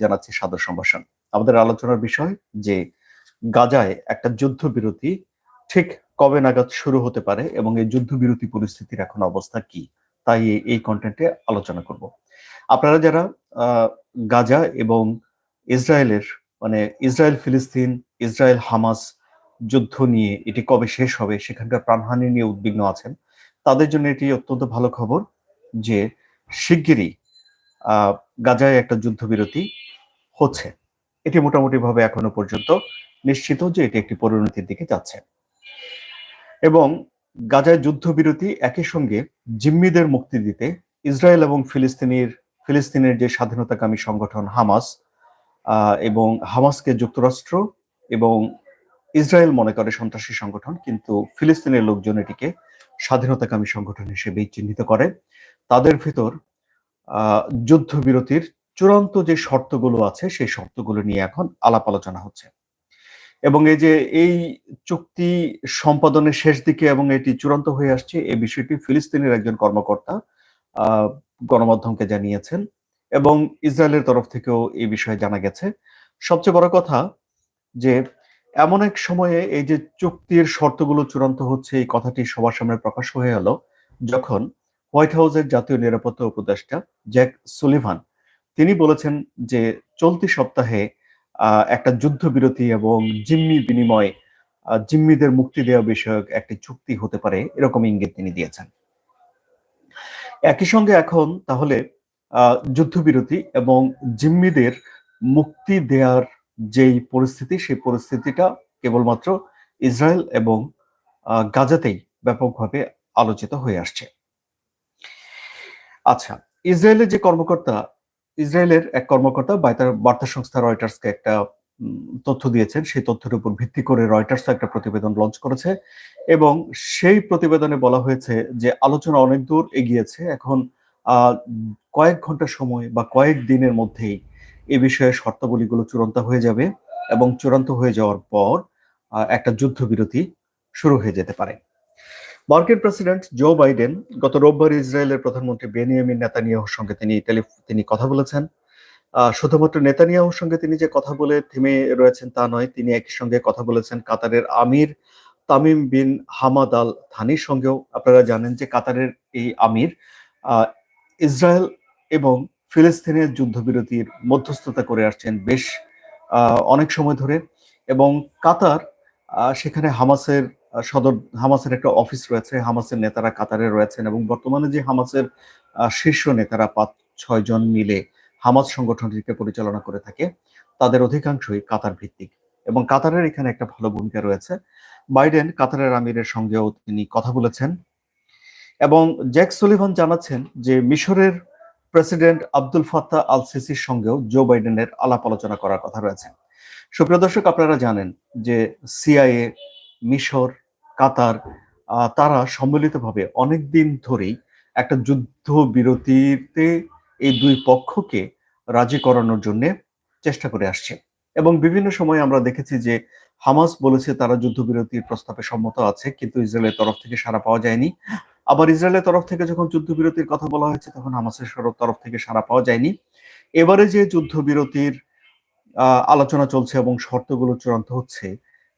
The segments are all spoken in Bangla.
জানাচ্ছি সাদর সম্ভাষণ। আমাদের আলোচনার বিষয় যে, গাজায় একটা যুদ্ধবিরতি ঠিক কবে নাগাদ শুরু হতে পারে এবং এই যুদ্ধবিরতি পরিস্থিতির এখন অবস্থা কি? তাই এই- কন্টেন্টে আলোচনা করব। আপনারা যারা গাজা এবং ইসরায়েলের মানে ইসরায়েল ফিলিস্তিন ইসরায়েল হামাস যুদ্ধ নিয়ে এটি কবে শেষ হবে, সেখানকার প্রাণহানি নিয়ে উদ্বিগ্ন আছেন, তাদের জন্য এটি অত্যন্ত ভালো খবর যে, শিগগিরই গাজায় একটা যুদ্ধবিরতি হচ্ছে। এটি মোটামুটি ভাবে এখনও পর্যন্ত নিশ্চিত যে এটি একটি পরিণতির দিকে যাচ্ছে। এবং গাজায় যুদ্ধবিরতি একই সঙ্গে জিম্মিদের মুক্তি দিতে ইসরায়েল এবং ফিলিস্তিনের ফিলিস্তিনের যে স্বাধীনতাকামী সংগঠন হামাস এবং হামাসকে যুক্তরাষ্ট্র এবং ইসরায়েল মনে করে সন্ত্রাসী সংগঠন, কিন্তু ফিলিস্তিনের লোকজন এটিকে স্বাধীনতাকামী সংগঠন হিসেবেই চিহ্নিত করে। তাদের ভিতর যুদ্ধবিরতির চূড়ান্ত যে শর্তগুলো আছে, সেই শর্তগুলো নিয়ে এখন আলাপ আলোচনা হচ্ছে। এবং এই যে এই চুক্তি সম্পাদনের শেষ দিকে এবং এটি চূড়ান্ত হয়ে আসছে এই বিষয়টি ফিলিস্তিনের একজন কর্মকর্তা গণমাধ্যমকে জানিয়েছেন এবং ইসরায়েলের তরফ থেকেও এই বিষয়ে জানা গেছে। সবচেয়ে বড় কথা যে, এমন এক সময়ে এই যে চুক্তির শর্তগুলো চূড়ান্ত হচ্ছে, এই কথাটি সবার সামনে প্রকাশ হয়ে এলো যখন হোয়াইট হাউসের জাতীয় নিরাপত্তা উপদেষ্টা জ্যাক সুলিভান তিনি বলেছেন যে চলতি সপ্তাহে একটা যুদ্ধবিরতি এবং জিম্মি বিনিময় জিম্মিদের মুক্তি দেওয়া বিষয়ক একটি চুক্তি হতে পারে, এরকম ইঙ্গিত তিনি দিয়েছেন। একই সঙ্গে এখন তাহলে যুদ্ধবিরতি এবং জিম্মিদের মুক্তি দেওয়ার যেই পরিস্থিতি, সেই পরিস্থিতিটা কেবলমাত্র ইসরায়েল এবং গাজাতেই ব্যাপকভাবে আলোচিত হয়ে আসছে। আচ্ছা ইসরায়েলের যে কর্মকর্তা ইসরায়েলের এক কর্মকর্তা বার্তা- বার্তা সংস্থা রয়টার্সকে একটা তথ্য দিয়েছেন। সেই তথ্যের উপর ভিত্তি করে রয়টার্স একটা প্রতিবেদন লঞ্চ করেছে এবং সেই প্রতিবেদনে বলা হয়েছে যে আলোচনা অনেক দূর এগিয়েছে। এখন কয়েক ঘণ্টা সময় বা কয়েক দিনের মধ্যেই এ বিষয়ে শর্তাবলীগুলো চূড়ান্ত হয়ে যাবে এবং চূড়ান্ত হয়ে যাওয়ার পর একটা যুদ্ধবিরতি শুরু হয়ে যেতে পারে। মার্কিন প্রেসিডেন্ট জো বাইডেন গত রোববার ইসরায়েলের প্রধানমন্ত্রী বেনিয়ামিন নেতানিয়াহুর সঙ্গে তিনি তিনি কথা বলেছেন। শুধুমাত্র নেতানিয়াহুর সঙ্গে তিনি যে কথা বলে থেমে রয়েছেন তা নয়, তিনি একই সঙ্গে কথা বলেছেন কাতারের আমির তামিম বিন হামাদ আল থানির সঙ্গেও। আপনারা জানেন যে কাতারের এই আমির ইসরায়েল এবং ফিলিস্তিনের যুদ্ধবিরতির মধ্যস্থতা করে আসছেন বেশ অনেক সময় ধরে। এবং কাতার সেখানে হামাসের সদর হামাসের একটা অফিস রয়েছে, হামাসের নেতারা কাতারে রয়েছেন এবং বর্তমানে যে হামাসের শীর্ষ নেতারা পাঁচ, ছয় জন মিলে হামাস সংগঠনটিকে পরিচালনা করে থাকে, তাদের অধিকাংশই কাতার ভিত্তিক এবং কাতারের এখানে একটা ভালো ভূমিকা রয়েছে। বাইডেন কাতারের আমিরের সঙ্গেও তিনি কথা বলেছেন এবং জ্যাক সুলিভান জানাচ্ছেন যে মিশরের প্রেসিডেন্ট আব্দুল ফাত্তাহ আল সিসির সঙ্গেও জো বাইডেনের আলাপ আলোচনা করার কথা রয়েছে। সুপ্রিয় দর্শক, আপনারা জানেন যে সিআইএ, মিশর কাতার তারা সম্মিলিতভাবে অনেক দিন ধরেই একটা যুদ্ধ বিরতিতে এই দুই পক্ষকে রাজি করানোর জন্য চেষ্টা করে আসছে। এবং বিভিন্ন সময় আমরা দেখেছি যে হামাস বলেছে তারা যুদ্ধবিরতির প্রস্তাবে সম্মত আছে, কিন্তু ইসরায়েলের তরফ থেকে সাড়া পাওয়া যায়নি। আবার ইসরায়েলের তরফ থেকে যখন যুদ্ধবিরতির কথা বলা হয়েছে, তখন হামাসের সর- তরফ থেকে সাড়া পাওয়া যায়নি। এবারে যে যুদ্ধবিরতির আলোচনা চলছে এবং শর্তগুলো চূড়ান্ত হচ্ছে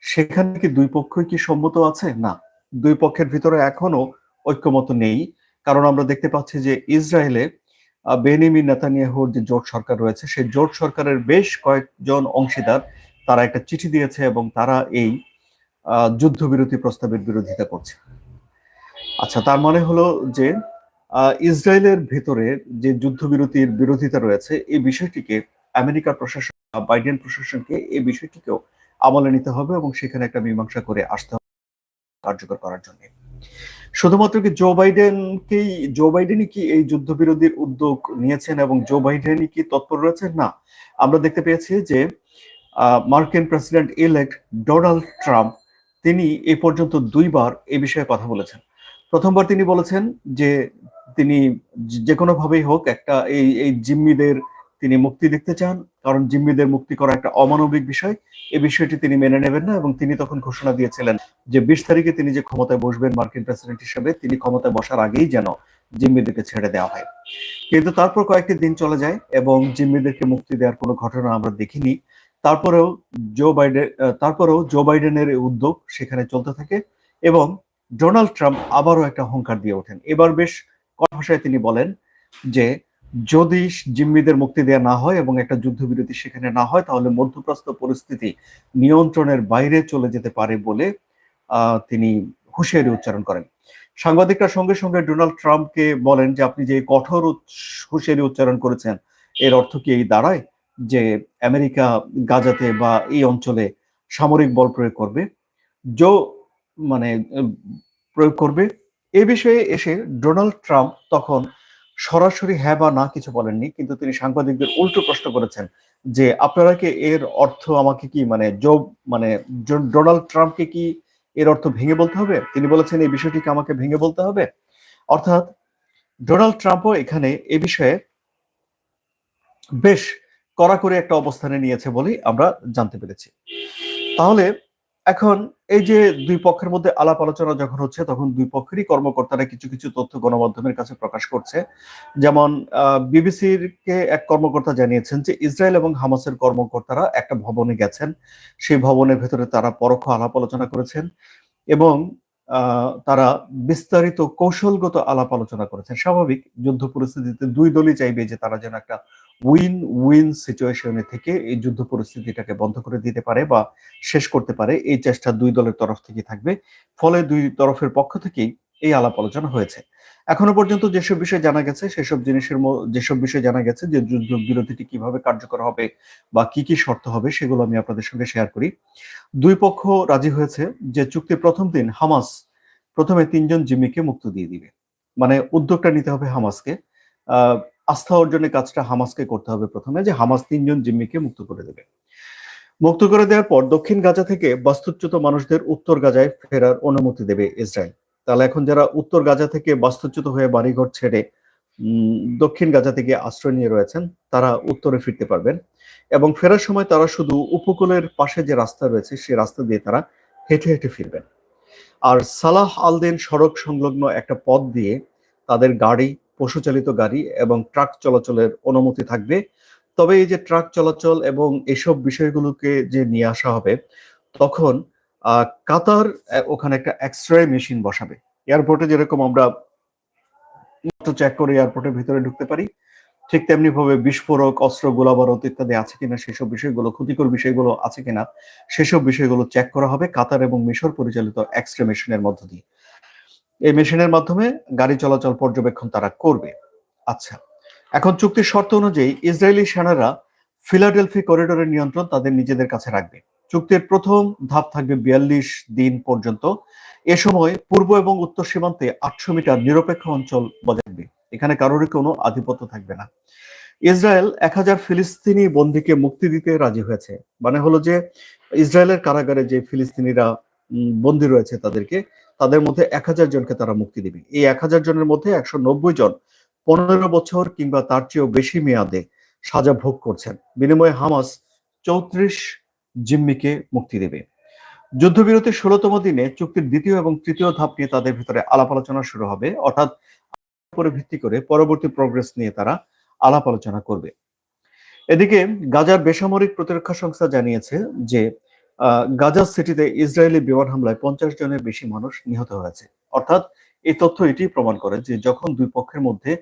সেখানে কি দুই পক্ষই কি সম্মত আছে? না। দুই পক্ষের ভিতরে এখনও ঐক্যমত নেই, কারণ আমরা দেখতে পাচ্ছি যে ইসরায়েলে বেনিমিন নেতানিয়াহুর যে জোট সরকার রয়েছে, সেই জোট সরকারের বেশ কয়েকজন অংশীদার, তারা একটা চিঠি দিয়েছে এবং তারা এই যুদ্ধবিরতি প্রস্তাবের বিরোধিতা করছে। আচ্ছা তার মানে হলো যে ইসরায়েলের ভেতরে যে যুদ্ধবিরতির বিরোধিতা রয়েছে, এই বিষয়টিকে আমেরিকার প্রশাসন বাইডেন প্রশাসনকে এই বিষয়টিকেও আমলে নিতে হবে এবং সেখানে একটা মীমাংসা করে আসতে হবে কার্যকর করার জন্য। শুধুমাত্র কি জো বাইডেনকেই জো বাইডেনই কি এই যুদ্ধবিরোধীর উদ্যোগ নিয়েছেন এবং জো বাইডেনই কি তৎপর রয়েছেন? না। আমরা দেখতে পেয়েছি যে মার্কিন প্রেসিডেন্ট ইলেক্ট ডোনাল্ড ট্রাম্প তিনি এ পর্যন্ত দুইবার এই বিষয়ে কথা বলেছেন। প্রথমবার তিনি বলেছেন যে, তিনি যে কোনো ভাবেই হোক একটা এই এই জিম্মিদের তিনি মুক্তি দেখতে চান, কারণ জিম্মিদের মুক্তি করা একটা অমানবিক বিষয়। এই বিষয়টি তিনি মেনে নেবেন না এবং তিনি তখন ঘোষণা দিয়েছিলেন যে বিশ তারিখে তিনি যে ক্ষমতায় বসবেন মার্কিন প্রেসিডেন্ট হিসেবে, তিনি ক্ষমতায় বসার আগেই যেন জিম্মিদেরকে ছেড়ে দেওয়া হয়। কিন্তু তারপর কয়েকটি দিন চলে যায় এবং জিম্মিদেরকে মুক্তি দেওয়ার কোনো ঘটনা আমরা দেখিনি। তারপরেও জো বাইডেন তারপরেও জো বাইডেনের উদ্যোগ সেখানে চলতে থাকে এবং ডোনাল্ড ট্রাম্প আবারও একটা হুঙ্কার দিয়ে ওঠেন। এবার বেশ কড়া ভাষায় তিনি বলেন যে যদি জিম্মিদের মুক্তি দেওয়া না হয় এবং একটা যুদ্ধবিরতি সেখানে না হয়, তাহলে মধ্যপ্রাচ্য পরিস্থিতি নিয়ন্ত্রণের বাইরে চলে যেতে পারে বলে তিনি হুঁশিয়ারি উচ্চারণ করেন। সাংবাদিকরা সঙ্গে সঙ্গে ডোনাল্ড ট্রাম্পকে বলেন যে, আপনি যে কঠোর হুঁশিয়ারি উচ্চারণ করেছেন, এর অর্থ কি এই দাঁড়ায় যে আমেরিকা গাজাতে বা এই অঞ্চলে সামরিক বল প্রয়োগ করবে? জো মানে প্রয়োগ করবে? এ বিষয়ে এসে ডোনাল্ড ট্রাম্প তখন সরাসরি হ্যাঁ বা না কিছু বলেননি, কিন্তু তিনি সাংবাদিকদের উল্টো প্রশ্ন করেছেন যে, আপনারা কি এর অর্থ আমাকে কি মানে জো মানে ডোনাল্ড ট্রাম্পকে কি এর অর্থ ভেঙে বলতে হবে? তিনি বলেছেন, এই বিষয়টিকে আমাকে ভেঙে বলতে হবে। অর্থাৎ ডোনাল্ড ট্রাম্পও এখানে এ বিষয়ে বেশ কড়াকড়ি একটা অবস্থানে নিয়েছে বলেই আমরা জানতে পেরেছি। তাহলে এখন এই যে দুই পক্ষের মধ্যে আলাপ আলোচনা যখন হচ্ছে তখন দুই পক্ষেরই কর্মকর্তারা কিছু কিছু তথ্য গণমাধ্যমের কাছে প্রকাশ করছে। যেমন বিবিসির কে এক কর্মকর্তা জানিয়েছেন যে ইসরায়েল এবং হামাসের কর্মকর্তারা একটা ভবনে গেছেন। সেই ভবনের ভেতরে তারা পরোক্ষ আলাপ আলোচনা করেছেন এবং তারা বিস্তারিত কৌশলগত আলাপ আলোচনা করেছেন। স্বাভাবিক যুদ্ধ পরিস্থিতিতে দুই দলই চাইবে যে তারা যেন একটা উইন উইন সিচুয়েশনে থেকে এই যুদ্ধ পরিস্থিতিটাকে বন্ধ করে দিতে পারে বা শেষ করতে পারে, এই চেষ্টা দুই দলের তরফ থেকে থাকবে। ফলে দুই তরফের পক্ষ থেকেই এই আলাপ আলোচনা হয়েছে। এখনও পর্যন্ত যেসব বিষয় জানা গেছে, সেসব জিনিসের যেসব বিষয় জানা গেছে যে যুদ্ধ বিরতিটি কীভাবে কার্যকর হবে বা কি কি শর্ত হবে, সেগুলো আমি আপনাদের সঙ্গে শেয়ার করি। দুই পক্ষ রাজি হয়েছে যে চুক্তির প্রথম দিন হামাস প্রথমে তিনজন জিম্মিকে মুক্ত দিয়ে দিবে। মানে উদ্যোগটা নিতে হবে হামাসকে। আস্থা অর্জনের কাজটা হামাসকে করতে হবে প্রথমে, যে হামাস তিনজন জিম্মিকে মুক্ত করে দেবে। মুক্ত করে দেওয়ার পর দক্ষিণ গাজা থেকে বাস্তুচ্যুত মানুষদের উত্তর গাজায় ফেরার অনুমতি দেবে ইসরায়েল। তাহলে এখন যারা উত্তর গাজা থেকে বাস্তুচ্যুত হয়ে বাড়িঘর ছেড়ে দক্ষিণ গাজা থেকে আশ্রয় নিয়ে রয়েছেন, তারা উত্তরে ফিরতে পারবেন। এবং ফেরার সময় তারা শুধু উপকূলের পাশে যে রাস্তা রয়েছে সেই রাস্তা দিয়ে তারা হেঁটে হেঁটে ফিরবেন। আর সালাহ আলদিন সড়ক সংলগ্ন একটা পথ দিয়ে তাদের গাড়ি পশুচালিত গাড়ি এবং ট্রাক চলাচলের অনুমতি থাকবে। তবে এই যে ট্রাক চলাচল এবং এসব বিষয়গুলোকে যে নিয়ে আসা হবে, তখন কাতার ওখানে একটা এক্সরে মেশিন বসাবে। এয়ারপোর্টে যেরকম আমরা চেক করে এয়ারপোর্টের ভিতরে ঢুকতে পারি, ঠিক তেমনি ভাবে বিস্ফোরক, অস্ত্র গোলাবারত ইত্যাদি আছে কিনা, সেসব বিষয়গুলো, ক্ষতিকর বিষয়গুলো আছে কিনা, সেসব বিষয়গুলো চেক করা হবে কাতার এবং মিশর পরিচালিত এক্সরে মেশিনের মধ্য দিয়ে। এই মেশিনের মাধ্যমে গাড়ি চলাচল পর্যবেক্ষণ তারা করবে। আচ্ছা এখন চুক্তির শর্ত অনুযায়ী ইসরায়েলি সেনারা ফিলাডেলফি করিডোরের নিয়ন্ত্রণ তাদের নিজেদের কাছে রাখবে। চুক্তির প্রথম ধাপ থাকবে বিয়াল্লিশ দিন পর্যন্ত। এ সময় পূর্ব এবং উত্তর সীমান্তে আটশো মিটার নিরপেক্ষ অঞ্চল বজায় থাকবে। এখানে কারোরই কোনো আধিপত্য থাকবে না। ইসরায়েল এক হাজার ফিলিস্তিনি বন্দীকে মুক্তি দিতে রাজি হয়েছে। মানে হলো যে, ইসরায়েলের কারাগারে যে ফিলিস্তিনিরা বন্দী রয়েছে তাদেরকে তাদের মধ্যে এক হাজার জনকে তারা মুক্তি দিবে। এই এক হাজার জনের মধ্যে একশো নব্বই জন পনেরো বছর কিংবা তার চেয়েও বেশি মেয়াদে সাজা ভোগ করছেন। বিনিময়ে হামাস চৌত্রিশ জিম্মিকে মুক্তি দেবে। যুদ্ধবিরতির ষোলতম দিনে চুক্তির দ্বিতীয় এবং তৃতীয় ধাপ নিয়ে তাদের ভিতরে আলাপ আলোচনা শুরু হবে। অর্থাৎ উপরে ভিত্তি করে পরবর্তী প্রগ্রেস নিয়ে তারা আলাপ আলোচনা করবে। এদিকে গাজার বেসামরিক প্রতিরক্ষা সংস্থা জানিয়েছে যে গাজা সিটিতে ইসরায়েলি বিমান হামলায় পঞ্চাশ জনের বেশি মানুষ নিহত হয়েছে। অর্থাৎ এই তথ্য এটি প্রমাণ করে যে যখন দুই পক্ষের মধ্যে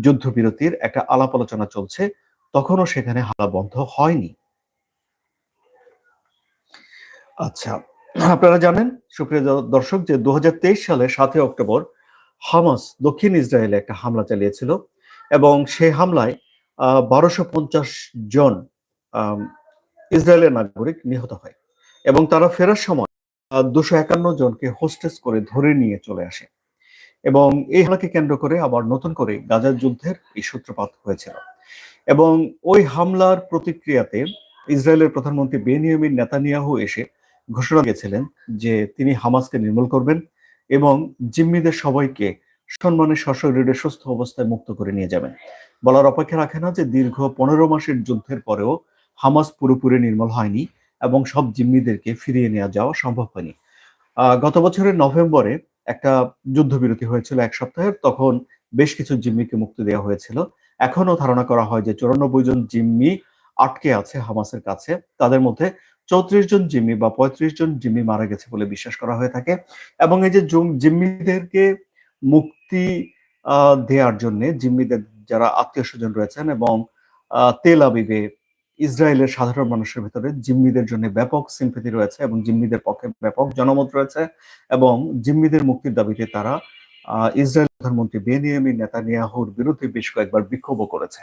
যুদ্ধবিরতির একটা আলাপ আলোচনা চলছে, তখনও সেখানে হালা বন্ধ হয়নি। আচ্ছা আপনারা জানেন, সুপ্রিয় দর্শক, যে দু হাজার তেইশ সালে সাতই অক্টোবর হামাস দক্ষিণ ইসরায়েলে একটা হামলা চালিয়েছিল এবং সেই হামলায়, আহ, বারোশো জন ইসরায়েলের নাগরিক নিহত হয়। এবং তারা ফেরার সময় দুশো একান্ন জনকে হোস্টেস করে ধরে নিয়ে চলে আসে। এবং এই হামলাকে কেন্দ্র করে আবার নতুন করে গাজার যুদ্ধের এই সূত্রপাত হয়েছিল। এবং ওই হামলার প্রতিক্রিয়াতে ইসরায়েলের প্রধানমন্ত্রী বেনিয়ামিন নেতানিয়াহু এসে ঘোষণা দিয়েছিলেন যে তিনি হামাসকে নির্মূল করবেন এবং জিম্মিদের সবাইকে সম্মানের সশরীরে সুস্থ অবস্থায় মুক্ত করে নিয়ে যাবেন। বলার অপেক্ষা রাখে না যে দীর্ঘ পনেরো মাসের যুদ্ধের পরেও হামাস পুরোপুরি নির্মূল হয়নি। এবং সব জিম্মিদেরকে ফিরিয়ে নেওয়া যাওয়া সম্ভব হয়নি। গত বছরের নভেম্বরে একটা যুদ্ধবিরতি হয়েছিল এক সপ্তাহের, তখন বেশ কিছু জিম্মিকে মুক্তি দেওয়া হয়েছিল। এখনও ধারণা করা হয় যে চুরানব্বই জন জিম্মি আটকে আছে হামাসের কাছে। তাদের মধ্যে চৌত্রিশ জন জিম্মি বা পঁয়ত্রিশ জন জিম্মি মারা গেছে বলে বিশ্বাস করা হয়ে থাকে। এবং এই যে জুম- জিম্মিদেরকে মুক্তি দেওয়ার জন্য জিম্মিদের যারা আত্মীয় স্বজন রয়েছেন এবং তেল আবিবে ইসরায়েলের সাধারণ মানুষের ভিতরে জিম্মিদের জন্য ব্যাপক সিম্পেথি রয়েছে এবং জিম্মিদের পক্ষে ব্যাপক জনমত রয়েছে এবং জিম্মিদের মুক্তির দাবিতে তারা ইসরায়েল প্রধানমন্ত্রী বেনিয়ামিন নেতানিয়াহুর বিরুদ্ধে বেশ কয়েকবার বিক্ষোভও করেছে।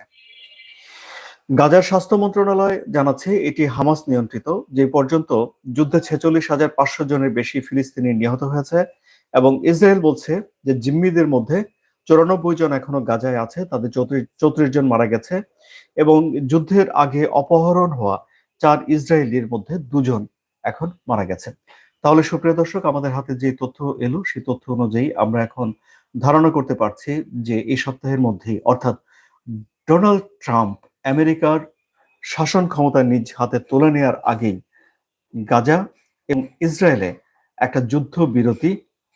গাজার স্বাস্থ্য মন্ত্রণালয় জানাচ্ছে এটি হামাস নিয়ন্ত্রিত, যে পর্যন্ত যুদ্ধে ছেচল্লিশ হাজার পাঁচশো জনের বেশি ফিলিস্তিনি নিহত হয়েছে এবং ইসরায়েল বলছে যে জিম্মিদের মধ্যে চৌরানব্বই জন এখনও গাজায় আছে, তাদের চৌত্রিশ চৌত্রিশ জন মারা গেছে এবং যুদ্ধের আগে অপহরণ হওয়া চার ইসরায়েলির মধ্যে দুজন এখন মারা গেছে। তাহলে সুপ্রিয় দর্শক, আমাদের হাতে যে তথ্য এলো, সেই তথ্য অনুযায়ী আমরা এখন ধারণা করতে পারছি যে এই সপ্তাহের মধ্যেই, অর্থাৎ ডোনাল্ড ট্রাম্প আমেরিকার শাসন ক্ষমতা নিজ হাতে তুলে নেওয়ার আগেই গাজা এবং ইসরায়েলে একটা যুদ্ধ বিরতি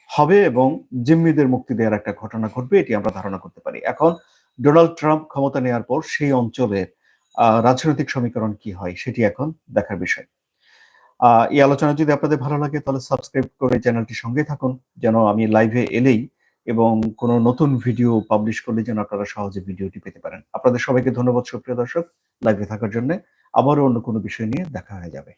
হবে এবং জিম্মিদের মুক্তি দেওয়ার একটা ঘটনা ঘটবে, এটি আমরা ধারণা করতে পারি। এখন ডোনাল্ড ট্রাম্প ক্ষমতা নেওয়ার পর সেই অঞ্চলের রাজনৈতিক সমীকরণ কি হয়, সেটি এখন দেখার বিষয়। এই আলোচনা যদি আপনাদের ভালো লাগে, তাহলে সাবস্ক্রাইব করে চ্যানেলটি সঙ্গে থাকুন, যেন আমি লাইভে এলেই এবং কোনো নতুন ভিডিও পাবলিশ করলে যেন আপনারা সহজে ভিডিওটি পেতে পারেন। আপনাদের সবাইকে ধন্যবাদ, সুপ্রিয় দর্শক। লাইভে থাকার জন্য আবারও অন্য কোনো বিষয় নিয়ে দেখা হয়ে যাবে।